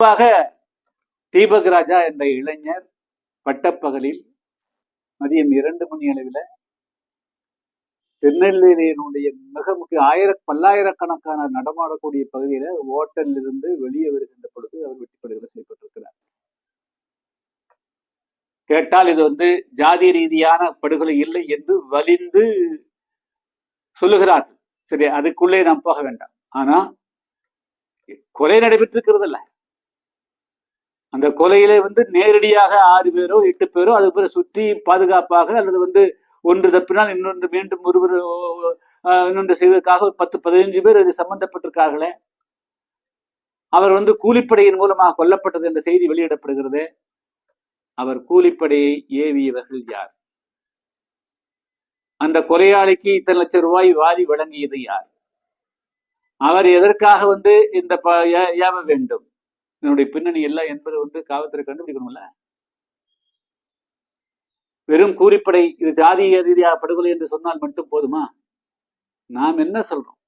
குறிப்பாக தீபக் ராஜா என்ற இளைஞர் பட்டப்பகலில் மதியம் இரண்டு மணி அளவில் திருநெல்வேலியினுடைய மிக முக்கிய ஆயிர பல்லாயிரக்கணக்கான நடமாடக்கூடிய பகுதியில ஓட்டலில் இருந்து வெளியே வருகின்ற பொழுது அவர் வெட்டிப்படுகிற செய்யப்பட்டிருக்கிறார். கேட்டால் இது வந்து ஜாதி ரீதியான படுகொலை இல்லை என்று வலிந்து சொல்லுகிறார்கள். சரி அதுக்குள்ளே நாம் போக வேண்டாம். ஆனா கொலை நடைபெற்றிருக்கிறது இல்லை அந்த கொலையில வந்து நேரடியாக ஆறு பேரோ எட்டு பேரோ அதுக்கு பிறகு சுற்றி பாதுகாப்பாக அல்லது வந்து ஒன்று தப்பினால் இன்னொன்று மீண்டும் ஒருவர் இன்னொன்று செய்வதற்காக ஒரு பத்து பதினைஞ்சு பேர் இது சம்பந்தப்பட்டிருக்கார்களே. அவர் வந்து கூலிப்படையின் மூலமாக கொல்லப்பட்டது என்ற செய்தி வெளியிடப்படுகிறது. அவர் கூலிப்படையை ஏவியவர்கள் யார்? அந்த கொலையாளிக்கு இத்தனை லட்சம் ரூபாய் வாரி வழங்கியது யார்? அவர் எதற்காக வந்து இந்த ப- ஏ- ஏவ வேண்டும்? இதனுடைய பின்னணி எல்லாம் என்பது வந்து காவல்துறை கண்டுபிடிக்கணும்ல? வெறும் கூலிப்படை இது ஜாதிய ரீதியாக படுகொலை என்று சொன்னால் மட்டும் போதுமா? நாம் என்ன சொல்றோம்?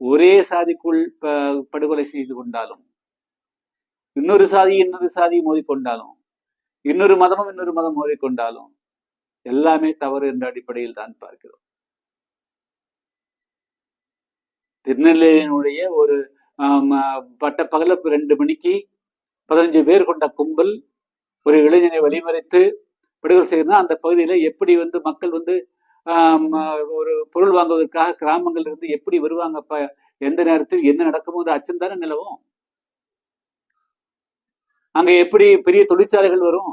ஒரே சாதிக்குள் படுகொலை செய்து கொண்டாலும் இன்னொரு சாதி இன்னொரு சாதி மோதிக்கொண்டாலும் இன்னொரு மதமும் இன்னொரு மதம் மோதிக்கொண்டாலும் எல்லாமே தவறு என்ற அடிப்படையில் தான் பார்க்கிறோம். திருநெல்வேலியினுடைய ஒரு பட்ட பகல ரெண்டு மணிக்கு பதினஞ்சு பேர் கொண்ட கும்பல் ஒரு இளைஞனை வழிமறைத்து விடுதலை செய்யணும்னா அந்த பகுதியில் எப்படி வந்து மக்கள் வந்து ஒரு பொருள் வாங்குவதற்காக கிராமங்கள் இருந்து எப்படி வருவாங்க அப்ப எந்த நேரத்தில் என்ன நடக்குமோ அது அச்சம் தானே நிலவும். அங்க எப்படி பெரிய தொழிற்சாலைகள் வரும்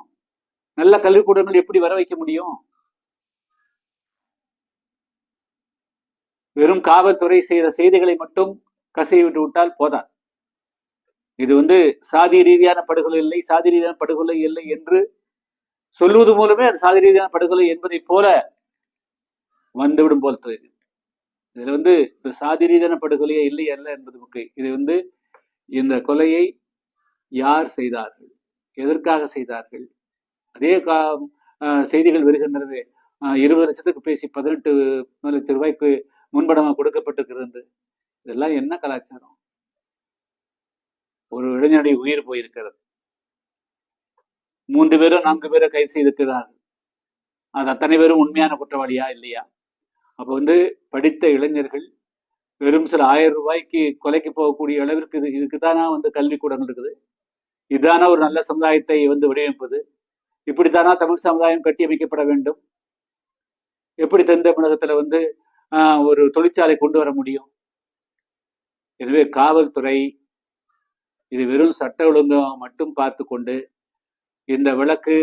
நல்ல கல்விக்கூடங்கள் எப்படி வர வைக்க முடியும்? வெறும் காவல்துறை செய்த செய்திகளை மட்டும் கசையை விட்டு விட்டால் போதாது. இது வந்து சாதி ரீதியான படுகொலை இல்லை சாதி ரீதியான படுகொலை இல்லை என்று சொல்லுவது மூலமே அது சாதி ரீதியான படுகொலை என்பதை போல வந்துவிடும் போல தெரியும் இதுல வந்து சாதி ரீதியான படுகொலையே இல்லை அல்ல என்பது முக்கியம் இது வந்து இந்த கொலையை யார் செய்தார்கள் எதற்காக செய்தார்கள் அதே கா செய்திகள் வருகின்றது. இருபது லட்சத்துக்கு பேசி பதினெட்டு லட்சம் ரூபாய்க்கு முன்பணமாக கொடுக்கப்பட்டிருக்கிறது இதெல்லாம் என்ன கலாச்சாரம்? ஒரு இளைஞனுடைய உயிர் போயிருக்கிறது. மூன்று பேரும் நான்கு பேரோ கை செய்திருக்கிறார்கள். அது அத்தனை பேரும் உண்மையான குற்றவாளியா? இல்லையா? அப்ப வந்து படித்த இளைஞர்கள் வெறும் சில ஆயிரம் ரூபாய்க்கு கொலைக்கு போகக்கூடிய அளவிற்கு இது இதுக்குதானா வந்து கல்விக்கூடம் இருக்குது? இதுதானா ஒரு நல்ல சமுதாயத்தை வந்து வடிவமைப்பது இப்படித்தானா தமிழ் சமுதாயம் கட்டியமைக்கப்பட வேண்டும்? எப்படி தென் தமிழகத்துல வந்து ஆஹ், ஒரு தொழிற்சாலை கொண்டு வர முடியும்? எனவே காவல்துறை இது வெறும் சட்ட ஒழுங்கு மட்டும் பார்த்து கொண்டு இந்த விளக்கு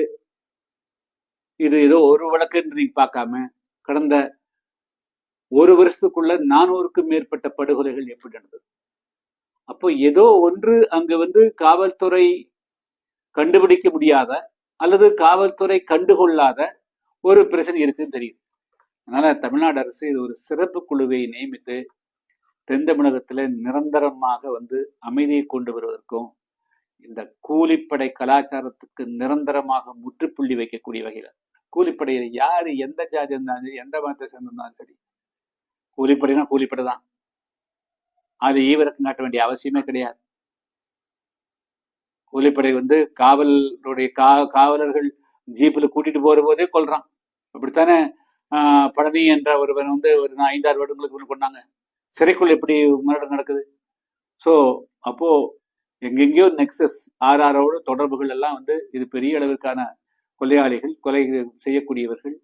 இது ஏதோ ஒரு வழக்கு நீங்க பார்க்காம கடந்த ஒரு வருஷத்துக்குள்ள நானூறுக்கும் மேற்பட்ட படுகொலைகள் எப்படி நடந்தது? அப்போ ஏதோ ஒன்று அங்கு வந்து காவல்துறை கண்டுபிடிக்க முடியாத அல்லது காவல்துறை கண்டுகொள்ளாத ஒரு பிரச்சனை இருக்குன்னு தெரியுது. அதனால தமிழ்நாடு அரசு இது ஒரு சிறப்பு குழுவை நியமித்து தென்தமிழகத்தில் நிரந்தரமாக வந்து அமைதியை கொண்டு வருவதற்கும் இந்த கூலிப்படை கலாச்சாரத்துக்கு நிரந்தரமாக முற்றுப்புள்ளி வைக்கக்கூடிய வகையில கூலிப்படையில யாரு எந்த ஜாதி இருந்தாலும் சரி எந்த மதத்தை சேர்ந்திருந்தாலும் சரி கூலிப்படைனா கூலிப்படை தான் அது ஈவிரக்கம் காட்ட வேண்டிய அவசியமே கிடையாது. கூலிப்படை வந்து காவலுடைய கா காவலர்கள் ஜீப்பில் கூட்டிட்டு போற போதே கொல்றான். அப்படித்தானே? ஆஹ் பழனி என்ற ஒருவன் வந்து ஒரு ஐந்தாறு வருடங்களுக்கு முன்ன கொண்டாங்க. சிறைக்குள் எப்படி மரணம் நடக்குது? ஸோ அப்போ எங்கெங்கேயோ நெக்ஸஸ் ஆர்ஆரோட தொடர்புகள் எல்லாம் வந்து இது பெரிய அளவிற்கான கொலையாளிகள் கொலை செய்யக்கூடியவர்கள்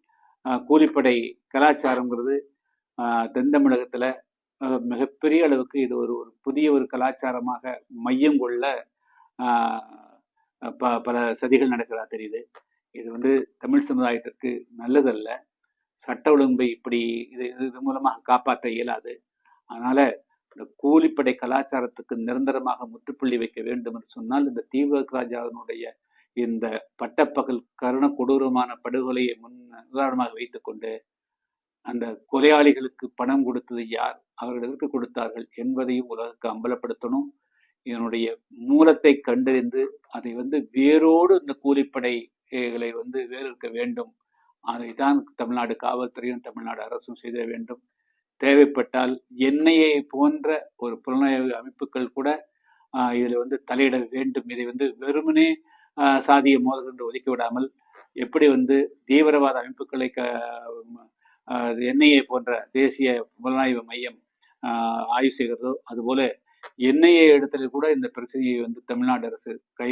கூலிப்படை கலாச்சாரங்கிறது தென் தமிழகத்தில் மிகப்பெரிய அளவுக்கு இது ஒரு ஒரு புதிய ஒரு கலாச்சாரமாக மையம் கொள்ள ப பல சதிகள் நடக்கிறதா தெரியுது. இது வந்து தமிழ் சமுதாயத்திற்கு நல்லதல்ல. சட்ட ஒழுங்கை இப்படி இது இது மூலமாக காப்பாற்ற இயலாது. அதனால இந்த கூலிப்படை கலாச்சாரத்துக்கு நிரந்தரமாக முற்றுப்புள்ளி வைக்க வேண்டும் என்று சொன்னால் இந்த தீபக் ராஜாவினுடைய இந்த பட்டப்பகல் கருண கொடூரமான படுகொலையை முன் உதாரணமாக வைத்துக்கொண்டு அந்த கொலையாளிகளுக்கு பணம் கொடுத்தது யார்? அவர்கள் எதற்கு கொடுத்தார்கள் என்பதையும் உலகுக்கு அம்பலப்படுத்தணும். இதனுடைய மூலத்தை கண்டறிந்து அதை வந்து வேரோடு இந்த கூலிப்படைகளை வந்து வேறு இருக்க வேண்டும். அதைத்தான் தமிழ்நாடு காவல்துறையும் தமிழ்நாடு அரசும் செய்த வேண்டும். தேவைப்பட்டால் என்ஐஏ போன்ற ஒரு புலனாய்வு அமைப்புகள் கூட இதில் வந்து தலையிட வேண்டும். இதை வந்து வெறுமனே சாதிய மோதல் என்று ஒதுக்கி விடாமல் எப்படி வந்து தீவிரவாத அமைப்புகளை க என்ஐஏ போன்ற தேசிய புலனாய்வு மையம் ஆய்வு செய்கிறதோ அதுபோல என்ஐஏ இடத்துல கூட இந்த பிரச்சனையை வந்து தமிழ்நாடு அரசு கை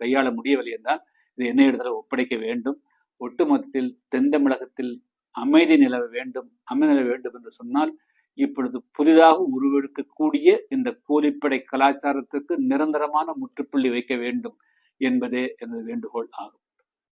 கையாள முடியவில்லை என்றால் இது என்ஐஏ இடத்துல ஒப்படைக்க வேண்டும். ஒட்டுமொத்தத்தில் தென் தமிழகத்தில் அமைதி நிலவ வேண்டும் அமைதி நிலவ வேண்டும் என்று சொன்னால் இப்பொழுது புதிதாக உருவெடுக்கக்கூடிய இந்த கூலிப்படை கலாச்சாரத்துக்கு நிரந்தரமான முற்றுப்புள்ளி வைக்க வேண்டும் என்பதே எனது வேண்டுகோள் ஆகும்.